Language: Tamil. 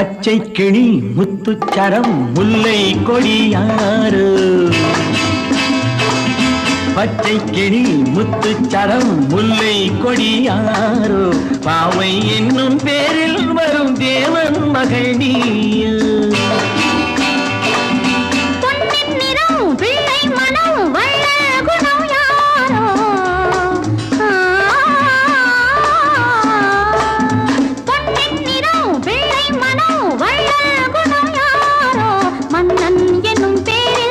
பச்சை கிளி முத்துச்சரம் முல்லை கொடியாறு பச்சை கிளி முத்துச்சரம் முல்லை கொடியாறு பாவை என்னும் பேரில் வரும் தேவன் மகள் நீ